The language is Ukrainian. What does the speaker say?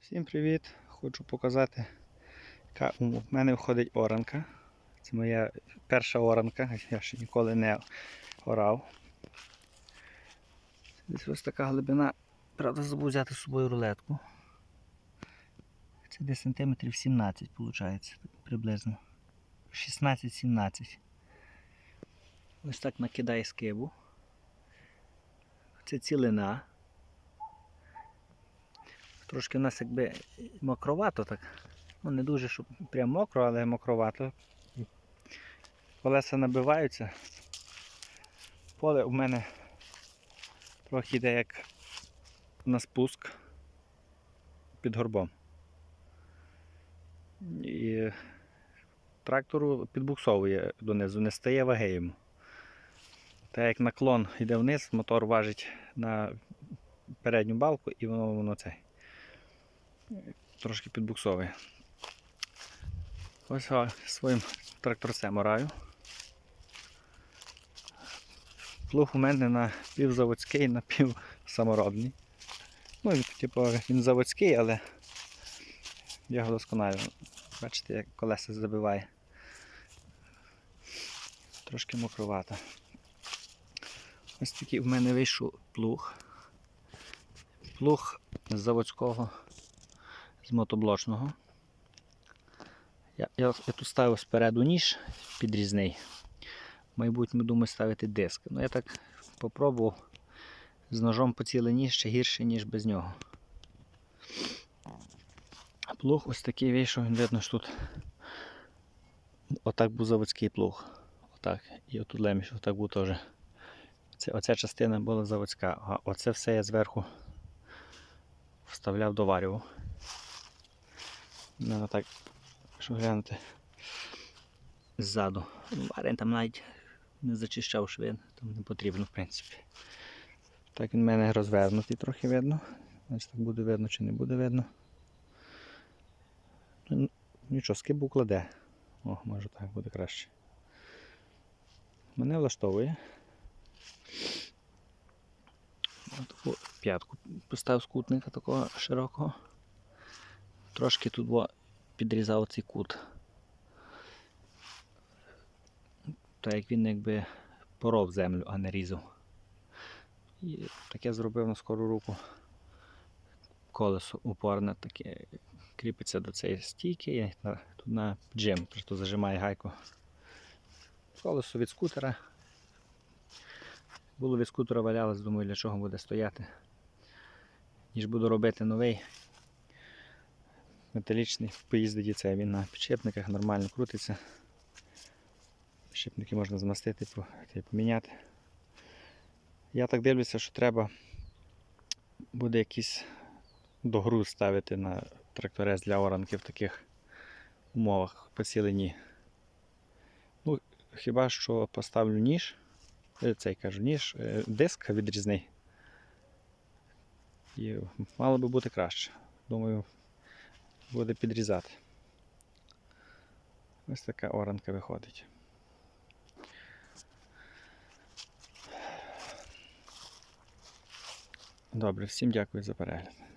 Всім привіт! Хочу показати, яка у мене входить оранка. Це моя перша оранка, я ще ніколи не орав. Десь ось така глибина. Правда, забув взяти з собою рулетку. Це десь сантиметрів 17 виходить, приблизно. 16-17. Ось так накидає скибу. Це цілина. Трошки в нас якби мокровато так. Ну не дуже, щоб прям мокро, але мокровато. Колеса набиваються. Поле у мене трохи йде як на спуск під горбом. І трактору підбуксовує донизу, не стає ваги йому. Та як наклон йде вниз, мотор важить на передню балку і воно воно це трошки підбуксовує. Ось своїм тракторцем ораю. Плуг у мене на півзаводський, на пів саморобний. Ну, типу, він заводський, але я його досконалю. Бачите, як колеса забиває. Трошки мокровато. Ось такий в мене вийшов плуг. Плуг з заводського, з мотоблочного. Я, я, я тут ставив спереду ніж підрізний. В майбутньому думаю ставити диск. Ну я так попробував з ножом поцілий ніж ще гірше, ніж без нього. Плуг ось такий вийшов, він видно, що тут отак був заводський плуг. Отак. І отут леміш, отак був теж. Це, оця частина була заводська, а оце все я зверху вставляв доварював. Надо так, щоб глянути ззаду. Ну, там навіть не зачищав швин, там не потрібно, в принципі. Так він в мене розвернутий трохи видно. Ось так буде видно чи не буде видно. Ну, Нічого, скибу кладе. О, може так буде краще. Мене влаштовує. Таку п'ятку поставив з кутника такого широкого. Трошки тут во підрізав цей кут. Так як він якби поров землю, а не різав. І таке зробив на скору руку. Колесо упорне таке кріпиться до цієї стійки і тут на джим, просто зажимає гайку. Колесо від скутера. Було від скутера валялось, думаю, для чого буде стояти. Ніж буду робити новий металічний поїздить це він на підшипниках нормально крутиться. Підшипники можна змастити, по- поміняти. Я так дивлюся, що треба буде якийсь догруз ставити на тракторець для оранки в таких умовах поцілені. Ну, хіба що поставлю ніж, е, цей кажу, ніж, е, диск відрізний. І мало би бути краще. Думаю, буде підрізати. Ось така оранка виходить. Добре, всім дякую за перегляд.